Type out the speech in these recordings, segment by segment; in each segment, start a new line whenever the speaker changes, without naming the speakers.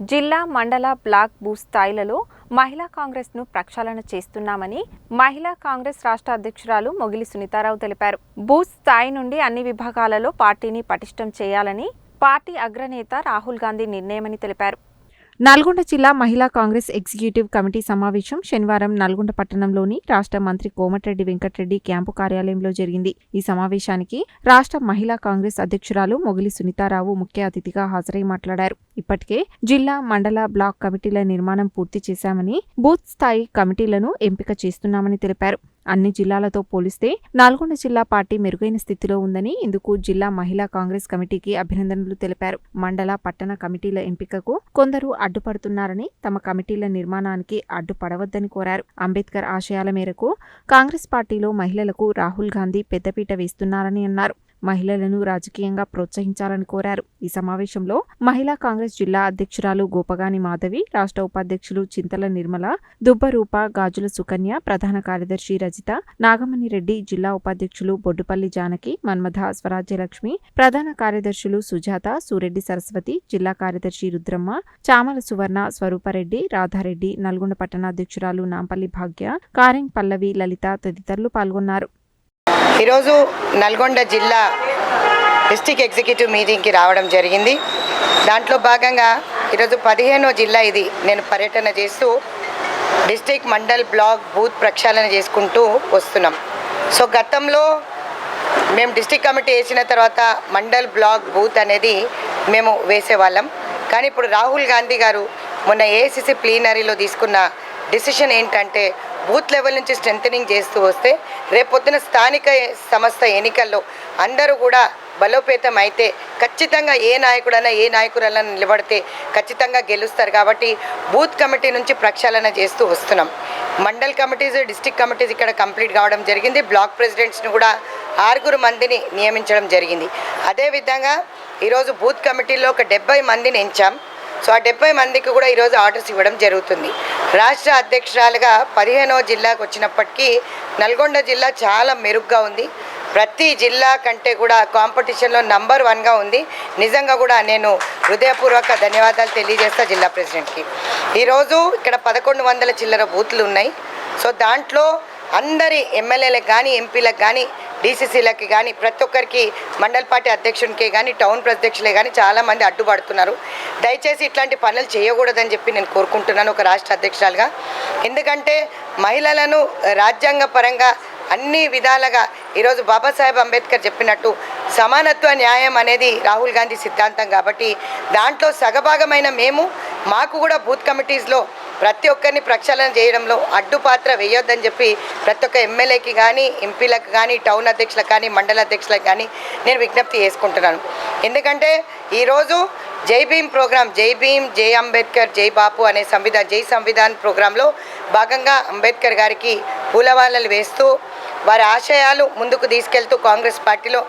జిల్లా మండల black booth స్థాయిలలో మహిళా కాంగ్రెస్ను ప్రక్షాళన చేస్తున్నామని మహిళా కాంగ్రెస్ రాష్ట్ర అధ్యక్షురాలు మొగిలి సునీతారావు తెలిపారు. బూత్ స్థాయి నుండి అన్ని విభాగాలలో పార్టీని పటిష్టం చేయాలని పార్టీ అగ్రనేత రాహుల్ గాంధీ నిర్ణయమని తెలిపారు. నల్గొండ జిల్లా మహిళా కాంగ్రెస్ ఎగ్జిక్యూటివ్ కమిటీ సమావేశం శనివారం నల్గొండ పట్టణంలోని రాష్ట్ర మంత్రి కోమటిరెడ్డి వెంకటరెడ్డి క్యాంపు కార్యాలయంలో జరిగింది. ఈ సమావేశానికి రాష్ట్ర మహిళా కాంగ్రెస్ అధ్యక్షురాలు మొగిలి సునీతారావు ముఖ్య అతిథిగా హాజరై మాట్లాడారు. ఇప్పటికే జిల్లా మండల బ్లాక్ కమిటీల నిర్మాణం పూర్తి చేశామని బూత్ స్థాయి కమిటీలను ఎంపిక చేస్తున్నామని తెలిపారు. అన్ని జిల్లాలతో పోలిస్తే నల్గొండ జిల్లా పార్టీ మెరుగైన స్థితిలో ఉందని ఇందుకు జిల్లా మహిళా కాంగ్రెస్ కమిటీకి అభినందనలు తెలిపారు. మండల పట్టణ కమిటీల ఎంపికకు కొందరు అడ్డుపడుతున్నారని తమ కమిటీల నిర్మాణానికి అడ్డుపడవద్దని కోరారు. అంబేద్కర్ ఆశయాల మేరకు కాంగ్రెస్ పార్టీలో మహిళలకు రాహుల్ గాంధీ పెద్దపీట వేస్తున్నారని అన్నారు. మహిళలను రాజకీయంగా ప్రోత్సహించాలని కోరారు. ఈ సమావేశంలో మహిళా కాంగ్రెస్ జిల్లా అధ్యక్షురాలు గోపగాని మాధవి రాష్ట్ర ఉపాధ్యక్షులు చింతల నిర్మల దుబ్బరూప గాజుల సుకన్య ప్రధాన కార్యదర్శి రజిత నాగమణి రెడ్డి జిల్లా ఉపాధ్యక్షులు బొడ్డుపల్లి జానకి మన్మథ స్వరాజ్యలక్ష్మి ప్రధాన కార్యదర్శులు సుజాత సూరెడ్డి సరస్వతి జిల్లా కార్యదర్శి రుద్రమ్మ చామల సువర్ణ స్వరూపరెడ్డి రాధారెడ్డి నల్గొండ పట్టణాధ్యక్షురాలు నాంపల్లి భాగ్య కారెంగ్ పల్లవి లలిత తదితరులు పాల్గొన్నారు.
ఈరోజు నల్గొండ జిల్లా డిస్టిక్ ఎగ్జిక్యూటివ్ మీటింగ్కి రావడం జరిగింది. దాంట్లో భాగంగా ఈరోజు పదిహేనో జిల్లా ఇది నేను పర్యటన చేస్తూ డిస్టిక్ మండల్ బ్లాక్ బూత్ ప్రక్షాళన చేసుకుంటూ వస్తున్నాం. సో గతంలో మేము డిస్టిక్ కమిటీ వేసిన తర్వాత మండల్ బ్లాక్ బూత్ అనేది మేము వేసేవాళ్ళం. కానీ ఇప్పుడు రాహుల్ గాంధీ గారు మొన్న ఏఐసిసి ప్లీనరీలో తీసుకున్న డిసిషన్ ఏంటంటే బూత్ లెవెల్ నుంచి స్ట్రెంథనింగ్ చేస్తూ వస్తే రేపొద్దున స్థానిక సంస్థ ఎన్నికల్లో అందరూ కూడా బలోపేతం అయితే ఖచ్చితంగా ఏ నాయకుడైనా ఏ నాయకుడైనా నిలబడితే ఖచ్చితంగా గెలుస్తారు. కాబట్టి బూత్ కమిటీ నుంచి ప్రక్షాళన చేస్తూ వస్తున్నాం. మండల్ కమిటీస్ డిస్టిక్ కమిటీస్ ఇక్కడ కంప్లీట్ కావడం జరిగింది. బ్లాక్ ప్రెసిడెంట్స్ని కూడా ఆరుగురు మందిని నియమించడం జరిగింది. అదేవిధంగా ఈరోజు బూత్ కమిటీలో ఒక డెబ్బై మందిని ఎంచాం. సో ఆ డెబ్బై మందికి కూడా ఈరోజు ఆర్డర్స్ ఇవ్వడం జరుగుతుంది. రాష్ట్ర అధ్యక్షురాలుగా పదిహేనవ జిల్లాకు వచ్చినప్పటికీ నల్గొండ జిల్లా చాలా మెరుగ్గా ఉంది. ప్రతి జిల్లా కంటే కూడా కాంపిటీషన్లో నంబర్ వన్గా ఉంది. నిజంగా కూడా నేను హృదయపూర్వక ధన్యవాదాలు తెలియజేస్తా జిల్లా ప్రెసిడెంట్కి. ఈరోజు ఇక్కడ పదకొండు వందల చిల్లర బూత్లు ఉన్నాయి. సో దాంట్లో అందరి ఎమ్మెల్యేలకు కానీ ఎంపీలకు కానీ డీసీసీలకి కానీ ప్రతి ఒక్కరికి మండల్ పార్టీ అధ్యక్షునికి కానీ టౌన్ అధ్యక్షులే కానీ చాలామంది అడ్డుపడుతున్నారు. దయచేసి ఇట్లాంటి పనులు చేయకూడదని చెప్పి నేను కోరుకుంటున్నాను ఒక రాష్ట్ర అధ్యక్షురాలుగా. ఎందుకంటే మహిళలను రాజ్యాంగ పరంగా అన్ని విధాలుగా ఈరోజు బాబాసాహెబ్ అంబేద్కర్ చెప్పినట్టు సమానత్వ న్యాయం అనేది రాహుల్ గాంధీ సిద్ధాంతం కాబట్టి దాంట్లో సగభాగమైన మేము మాకు కూడా బూత్ కమిటీస్లో ప్రతి ఒక్కరిని ప్రక్షాళన చేయడంలో అడ్డు పాత్ర వేయొద్దని చెప్పి ప్రతి ఒక్క ఎమ్మెల్యేకి కానీ ఎంపీలకు కానీ టౌన్ అధ్యక్షులకు కానీ మండల అధ్యక్షులకు కానీ నేను విజ్ఞప్తి చేసుకుంటున్నాను. ఎందుకంటే ఈరోజు జై భీమ్ ప్రోగ్రాం జై భీమ్ జై అంబేద్కర్ జై బాపు అనే సంవిధాన్ జై సంవిధాన్ ప్రోగ్రాంలో భాగంగా అంబేద్కర్ గారికి పూలవాళ్ళలు వేస్తూ వారి ఆశయాలు ముందుకు తీసుకెళ్తూ కాంగ్రెస్ పార్టీలో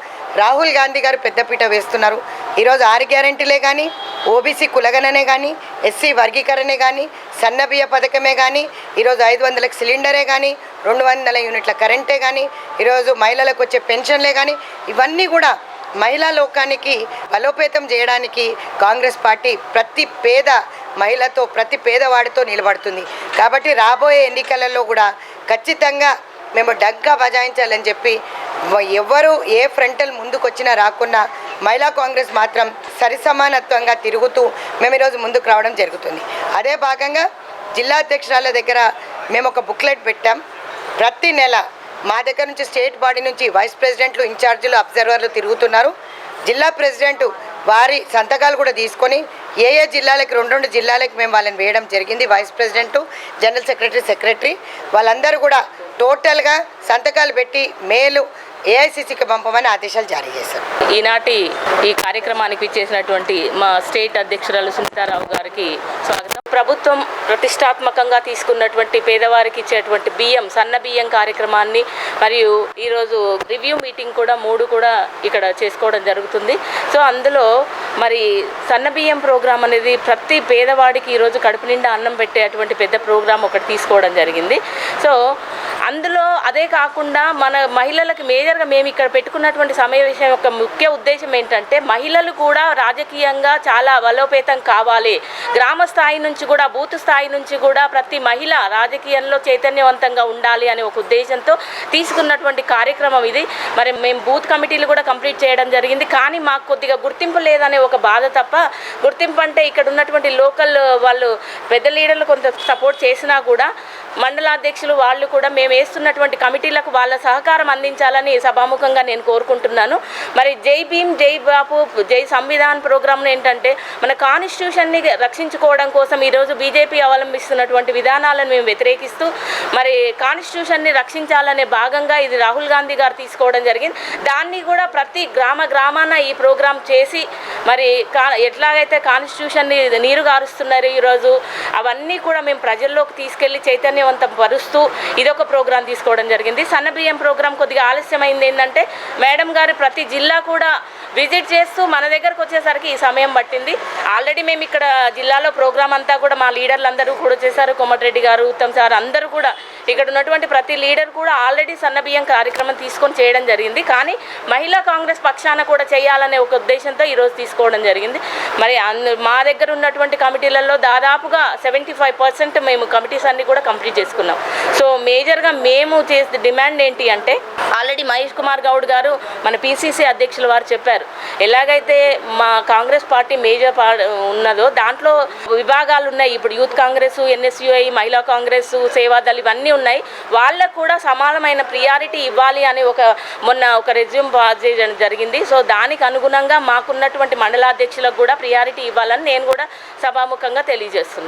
రాహుల్ గాంధీ గారు పెద్దపీట వేస్తున్నారు. ఈరోజు ఆరు గ్యారెంటీలే కానీ ఓబీసీ కులగణనే కానీ ఎస్సీ వర్గీకరణే కానీ సన్నబియ్య పథకమే కానీ ఈరోజు ఐదు వందలకు సిలిండరే కానీ రెండు వందల యూనిట్ల కరెంటే కానీ ఈరోజు మహిళలకు వచ్చే పెన్షన్లే కానీ ఇవన్నీ కూడా మహిళా లోకానికి బలోపేతం చేయడానికి కాంగ్రెస్ పార్టీ ప్రతి పేద మహిళతో ప్రతి పేదవాడితో నిలబడుతుంది. కాబట్టి రాబోయే ఎన్నికలలో కూడా ఖచ్చితంగా మేము డగ్గా బజాయించాలని చెప్పి ఎవరు ఏ ఫ్రంటల్ ముందుకొచ్చినా రాకున్నా మహిళా కాంగ్రెస్ మాత్రం సరిసమానత్వంగా తిరుగుతూ మేము ఈరోజు ముందుకు రావడం జరుగుతుంది. అదే భాగంగా జిల్లా అధ్యక్షురాల దగ్గర మేము ఒక బుక్లెట్ పెట్టాం. ప్రతి నెల మా దగ్గర నుంచి స్టేట్ బాడీ నుంచి వైస్ ప్రెసిడెంట్లు ఇన్ఛార్జీలు అబ్జర్వర్లు తిరుగుతున్నారు. జిల్లా ప్రెసిడెంట్ వారి సంతకాలు కూడా తీసుకొని ఏ ఏ జిల్లాలకి రెండు రెండు జిల్లాలకు మేము వాళ్ళని వేయడం జరిగింది. Vice president general secretary secretary వాళ్ళందరూ కూడా టోటల్గా సంతకాలు పెట్టి మేలు ఏఐసిసికి పంపమని ఆదేశాలు జారీ చేశారు.
ఈనాటి ఈ కార్యక్రమానికి ఇచ్చేసినటువంటి మా స్టేట్ అధ్యక్షురాలు సునీతారావు గారికి స్వాగతం. ప్రభుత్వం ప్రతిష్టాత్మకంగా తీసుకున్నటువంటి పేదవారికి ఇచ్చేటువంటి బియ్యం సన్న బియ్యం కార్యక్రమాన్ని మరియు ఈరోజు రివ్యూ మీటింగ్ కూడా మూడు కూడా ఇక్కడ చేసుకోవడం జరుగుతుంది. సో అందులో మరి సన్న బియ్యం ప్రోగ్రాం అనేది ప్రతి పేదవాడికి ఈరోజు కడుపు నిండా అన్నం పెట్టేటువంటి పెద్ద ప్రోగ్రాం ఒకటి తీసుకోవడం జరిగింది. సో అందులో అదే కాకుండా మన మహిళలకు మేజర్గా మేము ఇక్కడ పెట్టుకున్నటువంటి సమావేశం యొక్క ముఖ్య ఉద్దేశం ఏంటంటే మహిళలు కూడా రాజకీయంగా చాలా బలోపేతం కావాలి. గ్రామ స్థాయి నుంచి కూడా బూత్ స్థాయి నుంచి కూడా ప్రతి మహిళ రాజకీయంలో చైతన్యవంతంగా ఉండాలి అనే ఒక ఉద్దేశంతో తీసుకున్నటువంటి కార్యక్రమం ఇది. మరి మేము బూత్ కమిటీలు కూడా కంప్లీట్ చేయడం జరిగింది. కానీ మాకు కొద్దిగా గుర్తింపు లేదనే ఒక బాధ తప్ప గుర్తింపు అంటే ఇక్కడ ఉన్నటువంటి లోకల్ వాళ్ళు పెద్ద లీడర్లు కొంత సపోర్ట్ చేసినా కూడా మండలాధ్యక్షులు వాళ్ళు కూడా మేము వేస్తున్నటువంటి కమిటీలకు వాళ్ళ సహకారం అందించాలని సభాముఖంగా నేను కోరుకుంటున్నాను. మరి జై భీమ్ జై బాపు జై సంవిధాన్ ప్రోగ్రామ్ ఏంటంటే మన కాన్స్టిట్యూషన్ని రక్షించుకోవడం కోసం ఈరోజు బీజేపీ అవలంబిస్తున్నటువంటి విధానాలను మేము వ్యతిరేకిస్తూ మరి కాన్స్టిట్యూషన్ని రక్షించాలనే భాగంగా ఇది రాహుల్ గాంధీ గారు తీసుకోవడం జరిగింది. దాన్ని కూడా ప్రతి గ్రామ గ్రామాన ఈ ప్రోగ్రాం చేసి మరి కా ఎట్లాగైతే కాన్స్టిట్యూషన్ని నీరు గారుస్తున్నారు ఈరోజు అవన్నీ కూడా మేము ప్రజల్లోకి తీసుకెళ్ళి చైతన్యవంతం పరుస్తూ ఇదొక ప్రోగ్రాం తీసుకోవడం జరిగింది. సన్న బియ్యం ప్రోగ్రాం కొద్దిగా ఆలస్యమైంది ఏంటంటే మేడం గారు ప్రతి జిల్లా కూడా విజిట్ చేస్తూ మన దగ్గరకు వచ్చేసరికి ఈ సమయం పట్టింది. ఆల్రెడీ మేము ఇక్కడ జిల్లాలో ప్రోగ్రాం అంతా కూడా మా లీడర్లు అందరూ కూడా చేశారు. కొమ్మటిరెడ్డి గారు ఉత్తమ్ సార్ అందరూ కూడా ఇక్కడ ఉన్నటువంటి ప్రతి లీడర్ కూడా ఆల్రెడీ సన్నబియ్యం కార్యక్రమం తీసుకొని చేయడం జరిగింది. కానీ మహిళా కాంగ్రెస్ పక్షాన కూడా చేయాలనే ఒక ఉద్దేశంతో ఈరోజు తీసుకోవడం జరిగింది. మరి మా దగ్గర ఉన్నటువంటి కమిటీలలో దాదాపుగా సెవెంటీ ఫైవ్ పర్సెంట్ మేము కమిటీస్ అన్ని కూడా కంప్లీట్ చేసుకున్నాం. సో మేజర్గా మేము చేసే డిమాండ్ ఏంటి అంటే ఆల్రెడీ మహేష్ కుమార్ గౌడ్ గారు మన పిసిసి అధ్యక్షుల వారు చెప్పారు. ఎలాగైతే మా కాంగ్రెస్ పార్టీ మేజర్ ఉన్నదో దాంట్లో విభాగాలు ఉన్నాయి. ఇప్పుడు యూత్ కాంగ్రెస్ ఎన్ఎస్యుఐ మహిళా కాంగ్రెస్ సేవాదళ్ ఇవన్నీ ఉన్నాయి. వాళ్ళకు కూడా సమానమైన ప్రియారిటీ ఇవ్వాలి అని ఒక మొన్న ఒక రెజ్యూమ్ పాస్ చేయడం జరిగింది. సో దానికి అనుగుణంగా మాకున్నటువంటి మండలాధ్యక్షులకు కూడా ప్రియారిటీ ఇవ్వాలని నేను కూడా సభాముఖంగా తెలియజేస్తున్నాను.